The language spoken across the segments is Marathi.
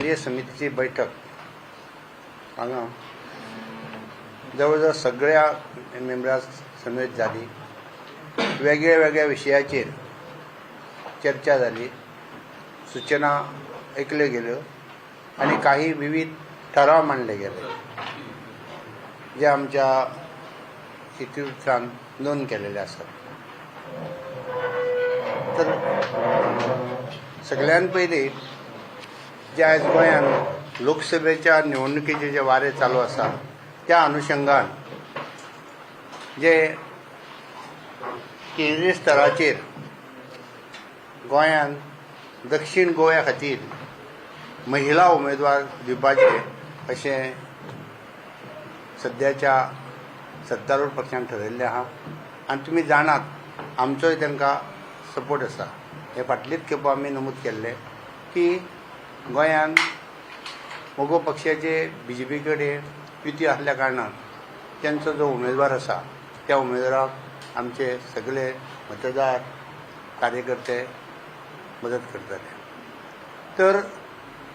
केंद्रीय समितीची बैठक. हांगा जवळ सगळ्या मेंबरां समेत जाली वेगळ्या वेगळ्या विशयाचेर चर्चा जाली सूचना ऐकल्यो गेल्यो आनी काही विविध ठराव मांडले गेले. जे आमच्या इतिवृत्तान नोंद केलेले आसात तर सगळ्यात पयलीं जे आयज गोंयांत लोकसभेच्या निवडणुकीचे जे वारे चालू आसा त्या अनुशंगान जे केंद्रीय स्तराचेर गोंयांत दक्षिण गोंया खातीर महिला उमेदवार दिवपाचे अशें सद्याच्या सत्तारूढ पक्षान ठरयल्लें आहा. आनी तुमी जाणात आमचोय तांकां सपोर्ट आसा. हे फाटलीच खेपो आमी नमूद केल्ले की गोंयांत मोगो पक्षाचे बी जे पी कडेन युती आसल्या कारणान त्यांचो जो उमेदवार आसा त्या उमेदवाराक आमचे सगळे मतदार कार्यकर्ते मदत करतले तर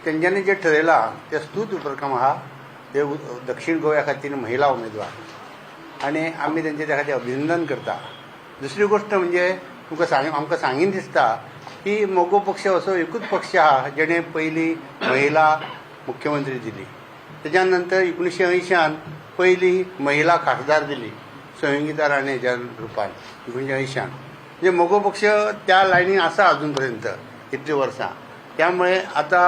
तेंच्यांनी जे ठरयलां ते स्तूत उपक्रम आहा ते दक्षीण दक्षिण गोंया खातीर महिला उमेदवार. आनी आमी तेंचे त्या खातीर अभिनंदन करता. दुसरी गोश्ट म्हणजे तुमकां सांग आमकां सांगीन दिसता ती मोगो पक्ष असो एकूच पक्ष आहा जेणे पहिली महिला मुख्यमंत्री दिली. त्याच्यानंतर नंतर एकुणशे अंयशान पयली महिला खासदार दिली संयोगिता राणेच्या रुपान एकुणशे अंयशान म्हणजे मोगो पक्ष त्या लायनीन आसा अजूनपर्यंत पर्यंत इतलीं वर्सां त्यामुळे आता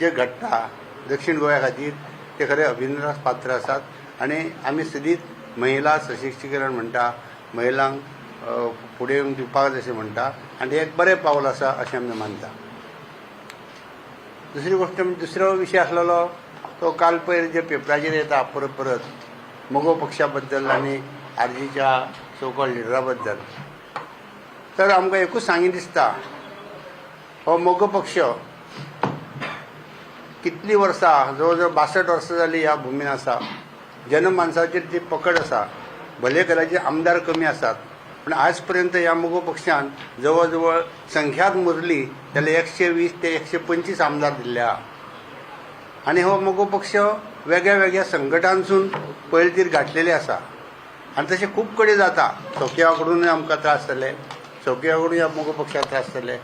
जे घडटा दक्षिण गोंया खातीर ते खरे अभिनंदनास पात्र आसात आनी आमी सदीत महिला सशक्तीकरण म्हणटा महिलांक फुडें येवन दिवपाक अशें म्हणटा आनी एक बरें पावल आसा अशें आमी मानता. दुसरी गोश्ट म्हणजे दुसरो विशय आसलेलो तो काल पयर जे पेपराचेर येता परत परत मोगो पक्षा बद्दल आनी आरजीच्या सोकॉल लिडरा बद्दल तर आमकां एकूच सांगी दिसता हो मोगो पक्ष कितलीं वर्सां जवळ जवळ बासठ वर्सां जाली ह्या भुमीन आसा. जनमानसाचेर जी पकड आसा. भले कलाचे आमदार कमी आसात पूण आजपर्यंत पर्यंत ह्या मोगो पक्षान जवळ जवळ संख्याक मोजली जाल्यार एकशे वीस ते एकशे पंचवीस आमदार दिल्या. आहा आनी हो मोगो पक्ष वेगळ्या वेगळ्या संघटांसून पयलीर गाठलेले आसा आनी तशें खूब कडेन जाता. चौकीया कडूनय आमकां त्रास जाले चौकीया कडून ह्या मोगो पक्षाक त्रास जाले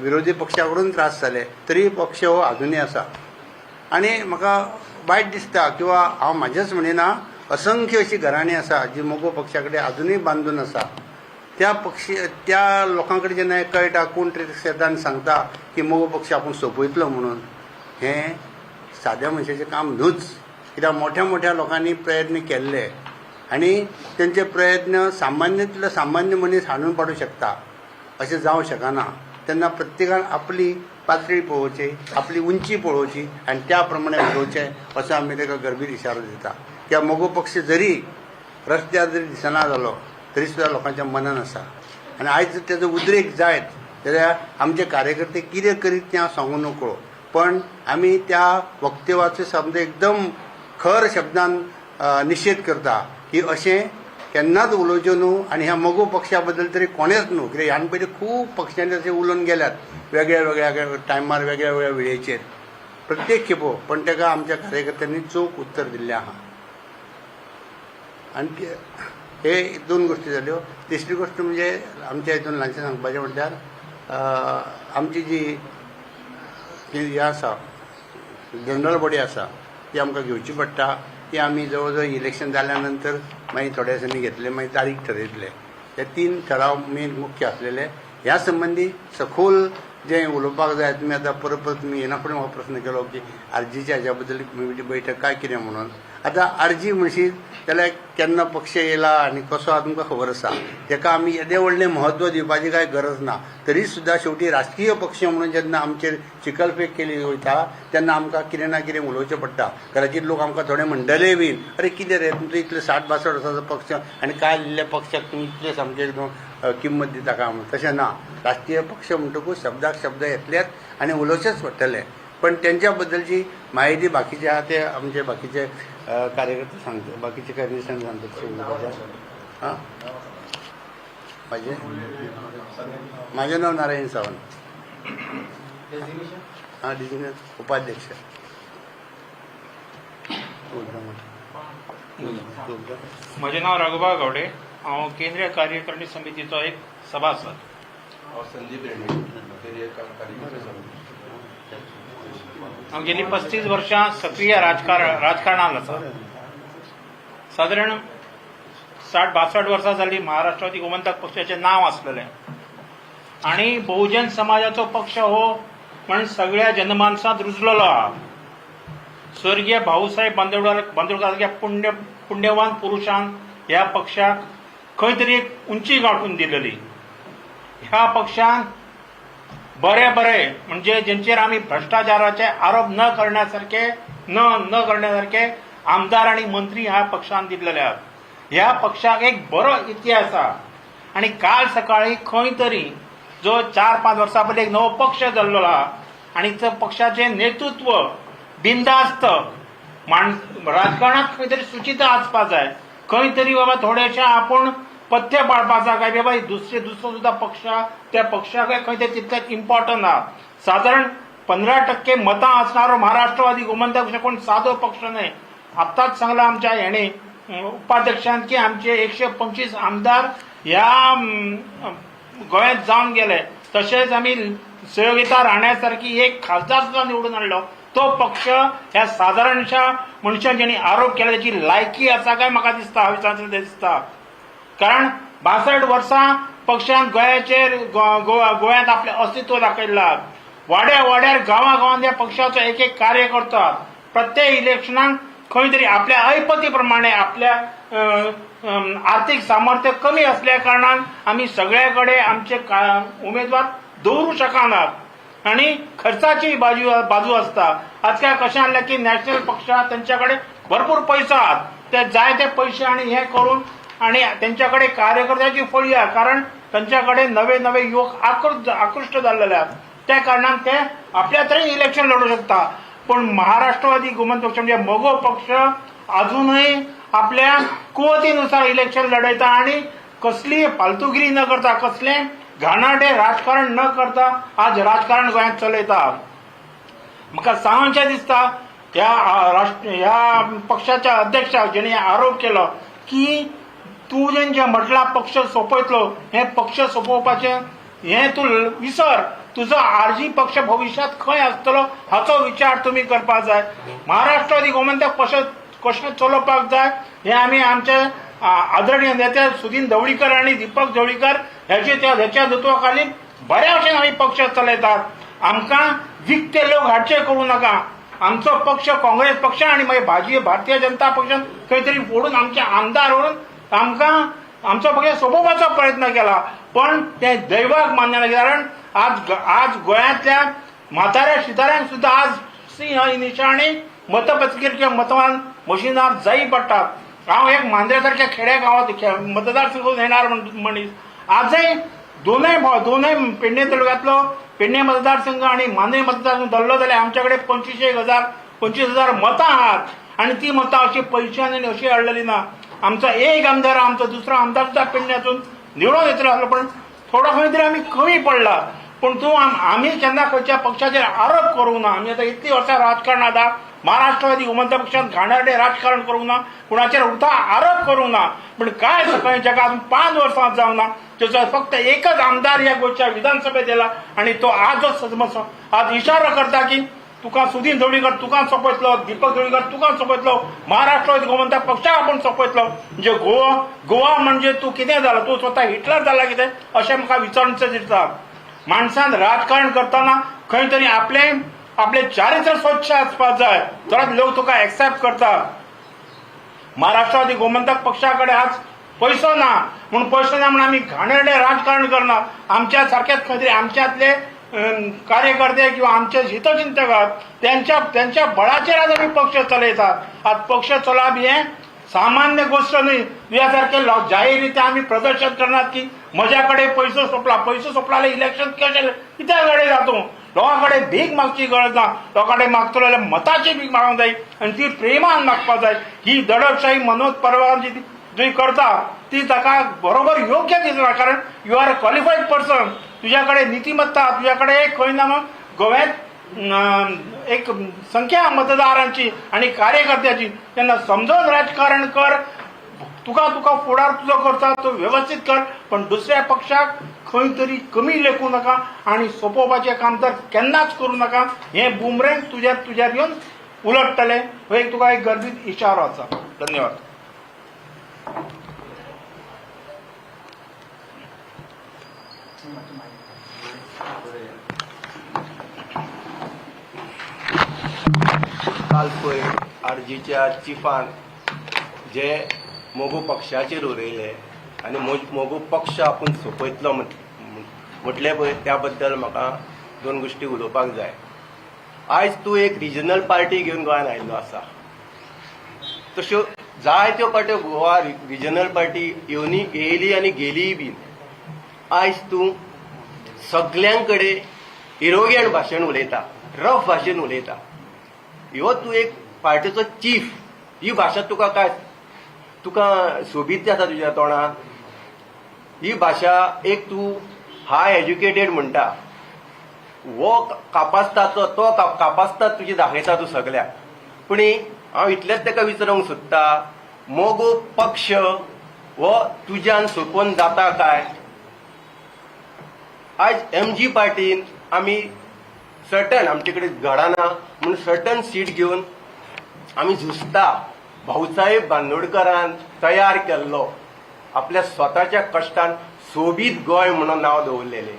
विरोधी पक्षा कडून त्रास जाले तरी पक्ष हो आजुनी आसा आनी म्हाका वायट दिसता किंवा हांव म्हाजेच म्हणिना असंख्य अशीं घराणी आसा जी मोगो पक्षा कडेन अजुनूय बांदून आसा त्या पक्ष त्या लोकां कडेन जेन्ना कळटा कोण तरी शेतान सांगता की मोगो पक्ष आपूण सोंपयतलो म्हणून. हें साद्या मनशाचें काम न्हूच कित्याक मोठ्या मोठ्या लोकांनी प्रयत्न केल्ले आनी तेंचे प्रयत्न सामान्यांतलो सामान्य मनीस हाडून पाडूं शकता अशें जावंक शकना. तेन्ना प्रत्येकान आपली पातळी पळोवची आपली उंची पळोवची आनी त्या प्रमाणे उलोवचें असो आमी ताका गर्भीत इशारो दिता. किंवा मोगो पक्ष जरी रस्त्यार जरी दिसना जालो तरी सुद्दां लोकांच्या मनान आसा आनी आयज तेजो उद्रेक जायत जाल्यार आमचे कार्यकर्ते कितें करीत तें हांव सांगूं नकळो पण आमी त्या वक्तव्याचो शब्द एकदम खर शब्दान अ, निशेध करता की अशें केन्नाच उलोवचें न्हू आनी ह्या मोगो पक्षा बद्दल तरी कोणेच न्हू कित्याक ह्यान पयलीं खूब पक्षांनी अशें उलोवन गेल्यात. वेगळ्या वेगळ्या टायमार वेगळ्या वेगळ्या वेळेचेर प्रत्येक खेपो पण ताका आमच्या कार्यकर्त्यांनी चोख उत्तर दिल्लें आहा आनी हे दोन गोश्टी जाल्यो हो. तिसरी गोष्ट म्हणजे आमच्या हितून ल्हानशें सांगपाचें म्हणल्यार आमची जी हें आसा जनरल बॉडी आसा ती आमकां घेवची पडटा. ती आमी जवळ जवळ इलेक्शन जाल्या नंतर मागीर थोड्या दिसांनी घेतले मागीर तारीख ठरयतले. हे तीन ठराव मेन मुख्य आसलेले. ह्या संबंदी सखोल जें उलोवपाक जाय तुमी आतां परत परत तुमी येना फुडें हो प्रस्न केलो की आरजीच्या हाज्या बद्दल बैठक काय कितें म्हणून? आतां आरजी म्हणशीत जाल्यार केन्ना पक्ष येयला आनी कसो आहा तुमकां खबर आसा तेका आमी येदें व्हडलें म्हत्व दिवपाची कांय गरज ना. तरी सुद्दां शेवटी राजकीय पक्ष म्हणून जेन्ना आमचेर चिकलफेक केली वयता तेन्ना आमकां कितें ना कितें उलोवचें पडटा. कदाचित लोक आमकां थोडे म्हणटले बीन अरे कितें रे तुमचो इतले साठ बासठ वर्सांचो पक्ष आनी काय दिल्ल्या पक्षाक तुमी इतले सामके किंमत दिता काय म्हणून तशें ना. राजकीय पक्ष म्हणटकूच शब्दाक शब्द येतलेच आनी उलोवचेच पडटले. पण त्यांच्या बद्दलची माहिती बाकीचे आहा ते आमचे बाकीचे कार्यकर्ते सांगता बाकीचे कार्यकर्ते सांगतात हां? माझे? माझे नाव नारायण सावंत. डिव्हिजन उपाध्यक्ष. म्हजें नांव रघुबा गावडे. हांव केंद्रीय कार्यकारिणी समितीचो एक सभासद. हांव संदीप रेड्डी केंद्रीय कार्यकारिणी समिती. हांव गेलीं पस्तीस वर्सां सक्रीय राजकारण राजकारणांत आसा सादारण साठ बासठ वर्सां जालीं महाराष्ट्रवादी गोमंतक पक्षाचें नांव आसलेलें आनी बहुजन समाजाचो पक्ष हो म्हण सगळ्या जनमानसांत रुजलेलो. आहा स्वर्गीय भाऊसाहेब बांदोडकर बांदोडकर पुण्य पुण्यवान पुरुषान ह्या पक्षाक खंय तरी एक उंची गांठून दिलेली. ह्या पक्षान बरे बरे. म्हणजे जेंचेर आमी भ्रष्टाचाराचे आरोप न करण्यासारखे न न करण्यासारखे आमदार आणि मंत्री ह्या पक्षान दिलेले आहात. ह्या पक्षाक एक बरो इतिहास आहा. आणि काल सकाळी खंय तरी जो चार पाच वर्सां पयलीं एक नवो पक्ष जाल्लो आहा आणि त्या पक्षाचे नेतृत्व बिंदास्त माण राजकारणात खंय तरी सुचिता आसपाक जाय खंय तरी बाबा थोडेशे आपूण पथ्य पाळपाचा काय बाई दुसरे दुसरो सुद्धा पक्ष त्या पक्षाकडे खंय तरी तितलेंच इम्पॉर्टंट आहा साधारण पंधरा टक्के मतां असणारो हो महाराष्ट्रवादी गोमंतक पक्ष कोण सादो पक्ष न्हय आत्ताच सांगला आमच्या हेणे उपाध्यक्षान की आमचे एकशे पंचवीस आमदार ह्या गोंयांत जावन गेले. तशेंच आमी सहयोगिता राहण्यासारखी एक खासदार सुद्धा निवडून हाडलो तो पक्ष ह्या साधारणशा मनशान जेणी आरोप केला त्याची लायकी आसा काय म्हाका दिसता? हांव दिसता? कारण बासष्ट वर्सां पक्षान गोंयाचेर गोंयांत आपलें अस्तित्व दाखयलां वाड्या वाड्यार गांवा गांवांत ह्या पक्षाचो एक एक कार्य करतात. प्रत्येक इलेक्शनाक खंय तरी आपल्या ऐपती प्रमाणे आपल्या आर्थिक आर्थीक सामर्थ्य कमी असल्या कारणान आमी सगळे कडेन आमचे का- उमेदवार दवरू शकनात आणि खर्चाची बाजू बाजू असता. आजकाल कशें आसलें की नॅशनल पक्ष तेंच्या कडेन भरपूर पैसा आहात ते जाय ते पैसे आणि हे करून आणि त्यांच्याकडे कार्यकर्त्याची फळी आहे. कारण त्यांच्याकडे नवे नवे युवक आकृष्ट आकृष्ट झालेले आहेत. त्या कारणान ते आपल्या तरी इलेक्शन लढू शकता पण महाराष्ट्रवादी गोमंत पक्ष म्हणजे मगो पक्ष अजूनही आपल्या कुवतीनुसार इलेक्शन लढयता आणि कसली फालतुगिरी न करता कसले घाणाटे राजकारण न करता आज राजकारण गोंयांत चलयता म्हाका सांगचे दिसता ह्या राष्ट्र ह्या पक्षाच्या अध्यक्षाक जेणे आरोप केलो की तुवें जें म्हटलां पक्ष सोंपयतलो हें पक्ष सोंपोवपाचें हें तूं विसर. तुजो आरजी पक्ष भविश्यांत खंय आसतलो हाचो विचार तुमी करपाक जाय. महाराष्ट्रवादी गोमंतक पक्ष कशें चलोवपाक जाय. हें आमी आमचे आदरणीय नेते सुदीन ढवळीकर आनी दीपक ढवळीकर ह्याचे त्या ह्याच्या नेतृत्वा खाली बऱ्या भशेन आमी पक्ष चलयतात. आमकां विकते लोक हाडचे करूं नाका. आमचो पक्ष काँग्रेस पक्ष आणि मागीर भाजी भारतीय जनता पक्षान खंय तरी फोडून आमचे आमदार व्हरून आमकां आमचो पक्ष सोपोवपाचो प्रयत्न केला. पण ते दैवाक मान्य ना कारण आज आज गोंयांतल्या म्हाताऱ्या शिताऱ्यांक सुद्धा आज सिंह निशाणी मतपत्रिकेच्या मतदान मशिनार जायी पडटात हांव एक मांद्र्या सारख्या खेड्या गांवांत मतदार मतदारसंघात येणार म्हण- मनीस आजय दोनय दोनय पेडणे तालुक्यांतलो पेडणे मतदारसंघ आणि मांद्रे मतदारसंघ धरलो जाल्यार आमच्याकडे पंचवीस एक हजार पंचवीस हजार मतां आहात. आणि ती मतां अशी पयशांनी अशी हाडलेली ना. आमचा एक आमदार आमचा दुसरो आमदार सुद्धा पेडण्यातून निवडून येतलो आसलो पण थोडो खंय तरी आमी कमी पडला. पण तूं आमी केन्ना खंयच्या पक्षाचेर आरोप करूंक ना आमी आतां इतलीं वर्सां राजकारण आहा महाराष्ट्रवादी उमंत पक्षान घाणारडे राजकारण करूंक ना कुणाचेर उठा आरोप करूंक ना पण काय सकाळी जगा अजून पाच वर्सां जावं ना त्याचा फक्त एकच आमदार या गोंयच्या विधानसभेत येला आणि तो आजच आज इशारो करता की तुका सुदीन धवळीकर तुका सोपयतलो दीपक ढवळीकर तुका सोपयतलो महाराष्ट्र गोमंतक पक्षाक आपण सोपयतलो म्हणजे गोवा गोवा म्हणजे तू कितें जाला? तू स्वता हिटलर जाला कितें? अशें म्हाका विचारचें दिसता. माणसान राजकारण करताना खंय तरी आपले आपले चारित्र स्वच्छ आसपाक जाय. तरच लोक तुका एक्सेप्ट करता महाराष्ट्रवादी गोमंतक पक्षाकडे आज पैसो ना. म्हणून पैसो ना म्हणून आम्ही घाणेरडे राजकारण करणार. आमच्या सारकेंच खंय तरी आमच्यातले कार्यकर्ते किंवा आमचे हितचिंतक आहात त्यांच्या त्यांच्या बळाचेर आज आम्ही पक्ष चलयतात. आज पक्ष चलाप हे सामान्य गोष्ट नाही. या लो- जाहीररित्या आम्ही प्रदर्शन करणार की माझ्याकडे पैसो सोपला पैसो सोपला इलेक्शन कशें कित्या कडे जातो. लोकांकडे भीक मागची गरज ना लोकांकडे मागतो जाल्यार मताची भीक मागूंक जाय आनी ती प्रेमान मागपाक जाय ही दडपशाही मनोज परवार जी करता ती ताका बरोबर योग्य दिसना कारण यू आर अ पर्सन तुझ्याकडे नीतिमत्ता तुझ्याकडे खंय ना मग गोव्यात एक संख्या मतदारांची आणि कार्यकर्त्याची. त्यांना समजावून राजकारण कर तुका तुका फोडार तुझो करता तो व्यवस्थित कर पण दुसऱ्या पक्षाक खंय तरी कमी लेखू नका आणि सोपोवपाचें काम तर केन्नाच करू नका. हें बुमरेंग तुज्या तुझ्यात येवन उलटतले. हो एक तुका एक गर्दीत इशारो आसा धन्यवाद. काल पळय आरजीच्या चिफान जे मोगू पक्षाचेर उरयले आनी मो- मोगू पक्ष आपूण सोंपयतलो म्हटले पळय त्या बद्दल म्हाका दोन गोश्टी उलोवपाक जाय. आयज तूं एक रिजनल पार्टी घेवन गोंयांत आयिल्लो आसा. तश्यो जायत्यो पार्ट्यो गोवा रिजनल पार्टी येवनी येयली आनी गेलीय बीन आयज तूं सगल्यांक कडेन इरोगेंट भाशेन उलयता रफ भाशेन उलयता. ह्यो तूं एक पार्टीचो चीफ ही भाशा तुका काय? तुका सोबीत आसा तुज्या तोंडात ही भाशा एक तूं हाय एज्युकेटेड म्हणटा. वो कापासता तो तो का- कापासता तुजी दाखयता तूं सगळ्याक. पूण हांव इतलेंच ताका विचारूंक सोदता. मोगो पक्ष हो तुज्यान सोंपोवन जाता काय? आज एम जी पार्टीन आमी सर्टन आमचे कडेन घडना म्हणून सटन सीट घेवन आमी झुजता भाऊसाहेब बांदोडकरान तयार केल्लो. आपल्या स्वताच्या कश्टान सोबीत गोंय म्हणून नांव दवरलेलें.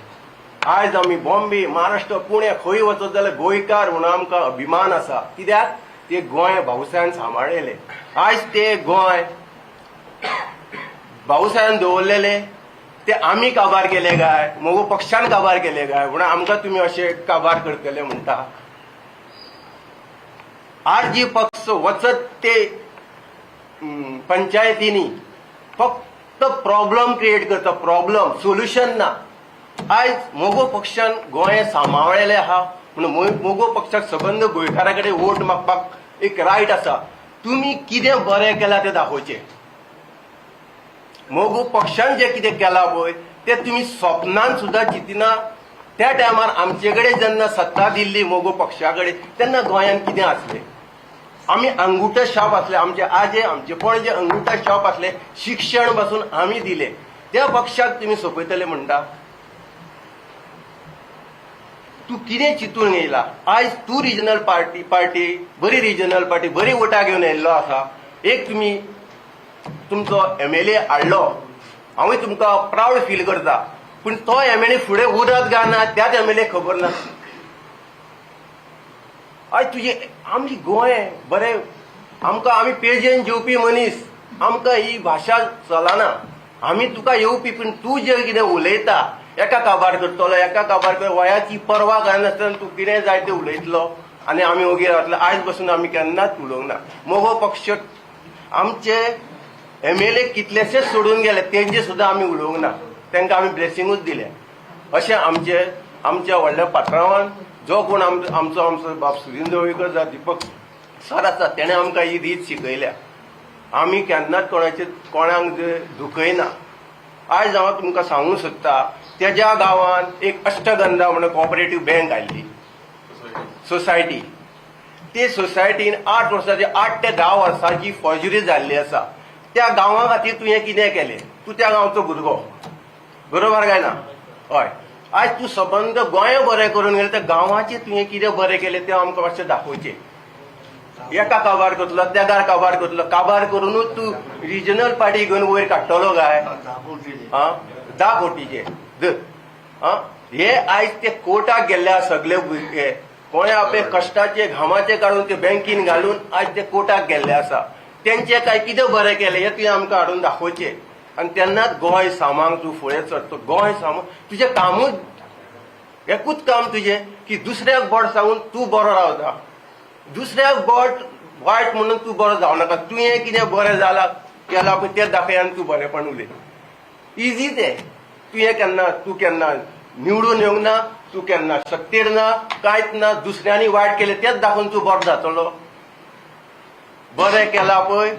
आयज आमी बॉम्बे महाराष्ट्र पुणे खंय वचत जाल्यार गोंयकार म्हणून आमकां अभिमान आसा. कित्याक? ते गोंय भाऊसाहेबान सांबाळलेले आयज ते गोंय भाऊसाहेबान दवरलेले. ते आमी काबार केले काय? मोगो पक्षान काबार केले काय? म्हणून आमकां तुमी असे काबार करतले म्हणटा आर जी पक्ष वचत ते पंचायतींनी फक्त प्रॉब्लम क्रिएट करता. प्रॉब्लम सोल्युशन ना. आयज मोगो पक्षान गोंय सांबाळलेले आहा. म्हणून मोगो पक्षाक सबंद गोंयकारा कडेन वोट मागपाक एक रायट आसा. तुमी कितें बरें केलां तें दाखोवचें? मोगू पक्षान जे कितें केला पळय ते तुमी स्वप्नान सुद्दां चिंतिना त्या टायमार आमचे कडेन जेन्ना सत्ता दिल्ली मोगो पक्षा कडेन तेन्ना गोंयांत कितें आसलें? आमी अंगुठा शॉप असले आमचे आजे आमचे पणजे अंगुठा शॉप असले शिक्षणपासून आमी दिले. त्या पक्षाक तुमी सोंपयतले म्हणटा? तूं कितें चिंतून येयला? आयज तूं रिजनल पार्टी पार्टी बरी रिजनल पार्टी बरी वोटां घेवन येयल्लो आसा. एक तुमी तुमचो एम एल ए हाडलो हांवूय तुमकां प्रावड फील करता. पूण तो एम एल ए फुडें उरत काय ना त्याच एम एल ए खबर ना. आयज तुजे आमची गोंय बरें आमकां आमी पेजेन जेवपी मनीस. आमकां ही भाशा चलना. आमी तुका येवपी पूण तूं जें कितें उलयता एका काबार करतलो एका काबार कर वयाची पर्वा करनासतना तूं कितें जाय तें उलयतलो. आनी आमी ओगीर रावतले. आयजपासून आमी केन्नाच उलोवंक ना. मोगो पक्ष आमचे एम एल ए कितलेशेच सोडून गेले तेंचे सुद्दां आमी उलोवंक ना तांकां आमी ब्लेसिंगूच दिले अशें आमचे आमच्या व्हडल्या पात्रांवान जो कोण आमचो आमचो बाब सुरेंद्र दवळीकर जावं दीपक सर आसा तेणें आमकां ही रीत शिकयल्या. आमी केन्नाच कोणाचे कोणाक दुखयना. आयज हांव तुमकां सांगूंक सोदता तेज्या गांवांत एक अष्टगंधा म्हणून कॉपरेटीव बँक आयली सोसायटी ते सोसायटीन आठ वर्साची आठ ते धा वर्सांची फॉर्जरी जाल्ली आसा. त्या गांवा खातीर तुवें कितें केलें? तूं त्या गांवचो भुरगो बरोबर काय ना? हय. आयज तूं सबंद गोंय बरें करून गेलें त्या गांवाचें तुवें कितें बरें केलें तें आमकां मातशें दाखोवचें एका काबार करतलो तेगार काबार करतलो काबार करूनच तूं रिजनल पार्टी घेवन वयर काडटलो काय? आं धा बोटीचे आं हे? आयज ते कोर्टाक गेल्ले सगळे भुरगे कोणे आपले कश्टाचे घामाचे काडून ते बँकीन घालून आयज ते कोर्टाक गेल्ले आसा तेंचे काय कितें बरें केलें हें तुवें आमकां हाडून दाखोवचें. आनी तेन्नाच गोंय सामांक तूं फुडें चडटो गोंय सामांक तुजें कामूच एकूच काम तुजें की दुसऱ्याक बोट सांगून तूं बरो रावता. दुसऱ्याक बोट वायट म्हणून तूं बरो जावं नाका. तुवें कितें बरें जालां केलां पळय तें दाखय आनी तूं बरेंपण उलय. इजी तें. तुवें केन्ना तूं केन्ना निवडून येवंक ना तूं केन्ना शक्तीर ना कांयच ना दुसऱ्यांनी वायट केलें तेंच दाखोवन तूं बरो जातलो. बरें केलां पळय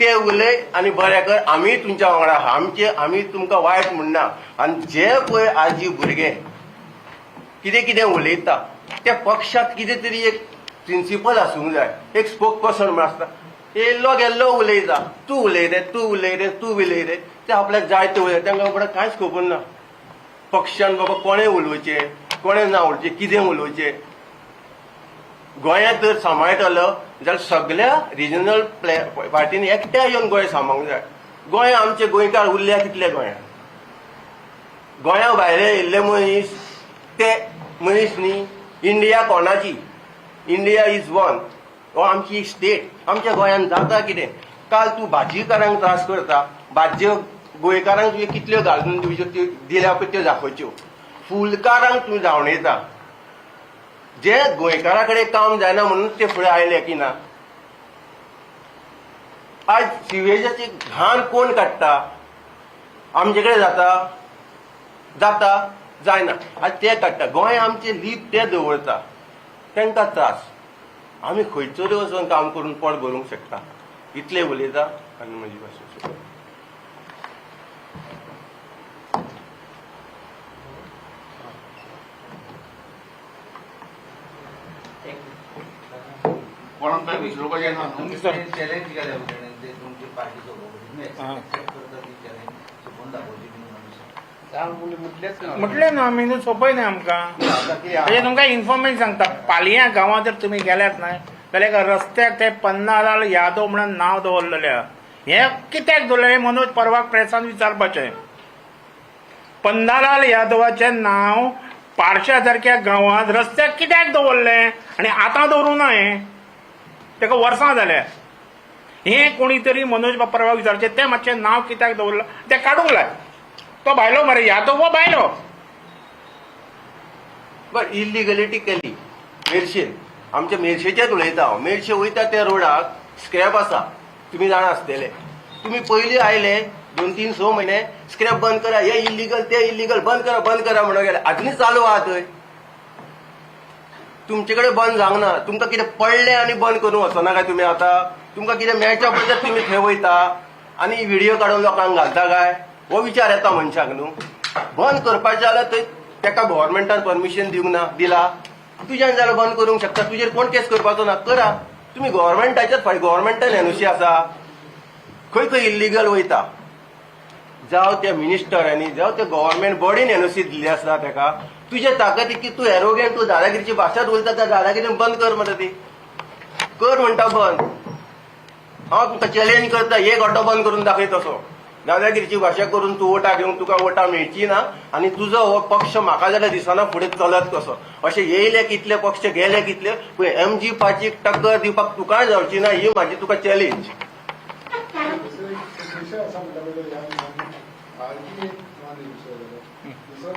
तें उलय आनी बरें कर. आमी तुमच्या वांगडा आमचे आमी तुमकां वायट म्हणना आनी जे पळय आजी भुरगे कितें कितें उलयता. त्या पक्षात कितें तरी एक प्रिन्सिपल आसूंक जाय एक स्पोक पर्सन म्हण आसता येल्लो गेल्लो उलयता. तूं उलय रे तूं उलय रे तूं उलय रे. ते आपल्याक जाय ते उलय. तांकां बाबा कांयच खबर ना. पक्षान बाबा कोणें उलोवचें कोणें ना उलोवचें कितें उलोवचें. गोंयांत जर सांबाळटलो जाल्यार सगळ्या रिजनल पार्टीनी एकट्या येवन गोंय सांबाळूंक जाय गोंय आमचे गोंयकार उरल्या कितले गोंयांत गोंया. भायले येयल्ले मनीस ते मनीस न्ही इंडिया कोणाची? इंडिया इज वन हो आमची स्टेट आमच्या गोंयांत जाता कितें? काल तूं भाजीकारांक त्रास करता. भाज्यो गोंयकारांक तुवें कितल्यो घालून तुज्यो त्यो दिल्या पळय त्यो दाखोवच्यो. फुलकारांक तूं धांवणयता जे गोयकाराकडे काम जायना म्हणून ते फुडें आयले की ना आज सिवेजाची घाण कोण काडटा आमचे कडेन जाता जाता जायना. आज ते काडटा गोंय आमचे लीप ते दवरता. तांकां त्रास. आमी खंयचोय वचून काम करून पोट भरूंक शकता. इतले उलयता आनी म्हजी भाशा विचारपाचें ना न्हू. चॅलेंज केल्या तेणें ते तुमची पार्टी म्हटले ना आमी सोपय न्ही आमकां म्हणजे तुमकां इन्फॉर्मेशन सांगता पालया गांवांत जर तुमी गेल्यात न्हय जाल्यार एका रस्त्याक ते पन्नालाल यादव म्हणून नांव दवरलेले. हें कित्याक दवरलें मनोज परवाक प्रेसान विचारपाचें पन्नालाल यादवाचें नांव पारशा सारक्या गांवांत रस्त्याक कित्याक दवरलें आनी आतां दवरूं ना हें तेका वर्सां जाल्या हें कोणी तरी मनोज परवा विचारचें तें मातशें नांव कित्याक दवरलां? तें काडूंक लाय तो भायलो मरे यादव हो भायलो. बट इलिगलिटी केली. मेर्शेन आमच्या मेर्शेचेच उलयता हांव. मेर्शे वयता त्या रोडाक स्क्रॅप आसा. तुमी जाणा आसतले. तुमी पयलीं आयले दोन तीन स म्हयने स्क्रॅप बंद करा. हे इलिगल ते इलिगल बंद करा बंद करा म्हणून गेले. आजुनूय चालू आहा थंय. तुमचे कडेन बंद जावंक ना तुमकां कितें पडलें आनी बंद करूंक वचना काय तुमी आतां तुमकां कितें मेळच्या पडल्यार तुमी थंय वयता आनी व्हिडियो काडून लोकांक घालता काय? हो विचार येता मनशाक न्हू बंद करपाचें जाल्यार थंय ताका गव्हर्मेंटान परमिशन दिवंक ना दिला. तुज्यान जाल्यार बंद करूंक शकता तुजेर कोण केस करपाचो ना करा. तुमी गव्हर्मेंटाच्याच फाटी गव्हर्मेंटान एनओसी आसा खंय खंय इल्लिगल वयता. जावं त्या मिनिस्टरांनी जावं त्या गव्हर्मेंट बॉडीन एनओसी दिल्ली आसता ताका तुझ्या ताकद की तूं एरोगेंट तूं दादागिरीची भाषा उलयता त्या दादागिरी बंद कर म्हणटा ती. कर म्हणटा बंद. हांव तुका चॅलेंज करता एक ऑटो बंद करून दाखय तसो दादागिरीची भाशा करून तूं वोटां घेवंक तुका वोटां मेळची ना आनी तुजो हो पक्ष म्हाका जाल्यार दिसना फुडें चलत कसो. अशें येयले कितले पक्ष गेले कितले पूण एम जी पाचीक टक्कर दिवपाक तुकाय जावची ना ही म्हाजी तुका चॅलेंज एक मान विषय दुसरो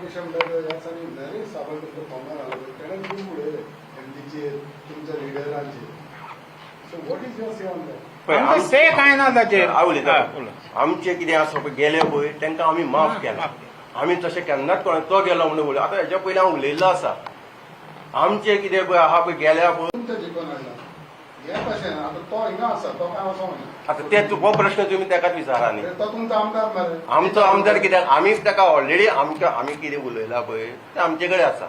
फॉर्मार आलो तेणें खूब उलयलें एमडीचेर तुमच्या लिडरांचेर so what is your say on that आमकां से कांय ना ताचेर हांव उलयता हय, उलय. आमचे कितें आसा पळय गेले पळय तांकां आमी माफ केला. आमी तशें केन्नाच कोणा तो गेलो म्हणून उलय आतां हेच्या पयलीं हांव उलयल्लो आसा आमचे कितें पळय आहा पळय गेल्या पळय हे आतां तो हिंगा आसा तो काय वचोंक ना आतां ते हो प्रश्न तुमी ताकाच विचारा न्ही तो तुमचो आमदार मरे आमचो आमदार कित्याक आमीच ताका ऑलरेडी आमच्या आमी कितें उलयला पळय तें आमचे कडेन आसा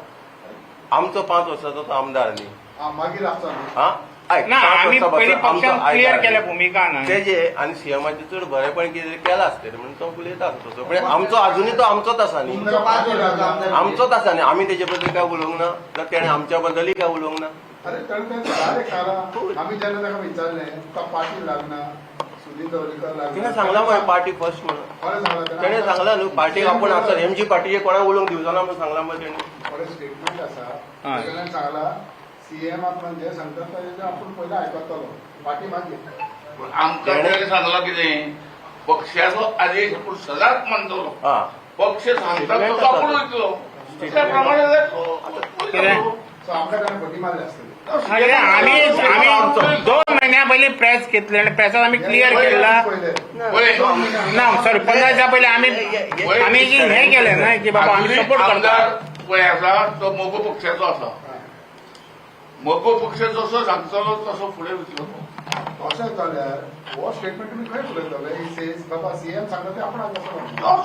आमचो पांच वर्साचो तो आमदार न्ही आ, मागीर आसा न्ही आयक, ना पांच आमी वर्सां पयलीं बसून आमचो क्लियर केल्या न्ही. भुमिका न्हय तेजे आनी सीएमाचे चड बरेपण कितें केला आसतलें म्हणून तो उलयता आसता तसो. पण आमचो अजुनूय तो आमचोच आसा न्ही. तुमकां पांच वर्सांचो आमदार आमचोच आसा न्ही. आमी तेजे बद्दल काय उलोवंक ना? जाल्यार तेणें आमच्या बद्दलय काय उलोवंक ना? अरे तेणें तें सारे खाला आमी जेन्ना ताका विचारलें तुका पाटी लागना सुनील दवलीकर लागना तिणें सांगला मरे पार्टी फर्स्ट म्हणून. सांगला तेणें सांगला न्हू पार्टीक आपूण आसा एमजी पार्टीचे कोणाक उलोवंक दिवचो ना म्हणून सांगला मरे तेणें स्टेटमेंट आसा. तेणें सांगला सीएमाक म्हणजे सांगता तेजें आपूण पयलीं आयकतलो पाटी मागीर आमकां तेणें सांगलां कितें पक्षाचो आदेश आपूण सदांच मानतलो हा. पक्ष सांगता तसो आपूण वयतलो त्या प्रमाणे? सो फटी मारले आसतली अरे आमी आमी दोन महिन्या पयलीं प्रेस घेतले आनी प्रेसात आमी क्लियर केला. ना सॉरी पंदरा दिसा पयलीं आमी आमी जी हें केलें न्हय की बाबा आमी सपोर्ट पळय आसा तो मोगो पक्षाचो आसा मोगो पक्ष जसो सांगतलो तसो फुडें वयतलो तो. अशें जाल्यार हो स्टेटमेंट तुमी खंय उलयतले ही सेज बाबा सीएम सांगता ते आपण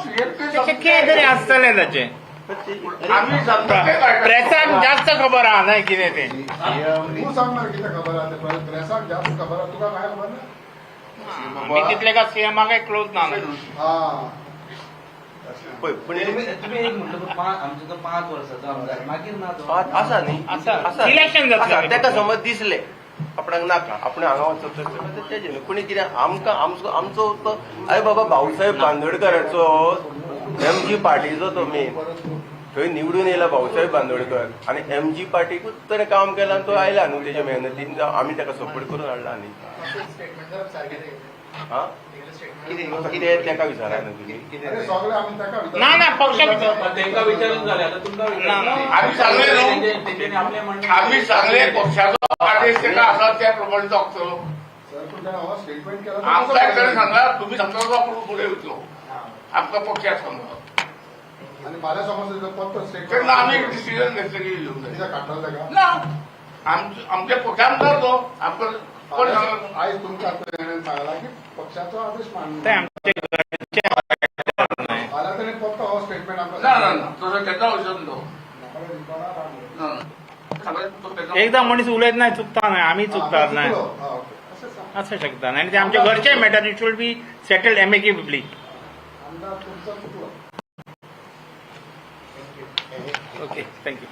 ते तेचें कितें तरी आसतलें ताचें आम्ही सांगतो ते काय प्रेसाक जास्त खबर आहा नाही कितें तें? तू सांगणार किती खबर आहे ते प्रेसाक जास्त खबर आहे तुका काय खबर ना आमी तितले का सीएमाक क्लोज ना हा. पळय पण तुम्ही तुम्ही एक म्हणलं की पाच आमचो तो पाच वर्साचो आमदार मागीर ना तो पांच आसा न्ही. आसा. Election जातलें. आसा. तेका समज दिसले. आपणाक नाका आपण हांगा वचप तर तेजे न्ही पूण कितें आमकां आमचो आमचो तो आय बाबा भाऊसाहेब बांदोडकराचो एम जी पार्टीचो तो मेन थंय निवडून येयला भाऊसाहेब बांदोडकर आनी एम जी पार्टीकूच तर काम केला आनी तो आयला न्हू तेजे मेहनतीन. जावं आमी ताका सपोर्ट करून हाडला न्ही हा? कितें तेका विचारा न्हू तुमी. ना ना विचारून आता तुमका. आम्ही सांगले आम्ही सांगले पक्षाचो. आदेश तेका आसा त्या प्रमाणे तर आमकां कसं एकट्याने करायचं? सांगला तुम्ही सांगता तो आपण फुडें वयतलो आमकां पक्षाक सांगलो आणि मला समज त्याचं फक्त स्टेटमेंट तेन्ना आमी डिसिजन घेतले की ना. आमचे आमचे तो. कोण सांगला आज तुमच्या सांगला की पक्षाचा आदेश ते मानला आमचे घरचे नाही. मला तरी फक्त हो स्टेटमेंट ना ना ना. तसो. ना ना. तो एकदा मनीस उलयत नाही चुकता नाही. आम्ही चुकतात नाही. हा. असं शकता आणि ते आमच्या घरचे matter it should be settled amicably आमदार तुमचं okay thank you.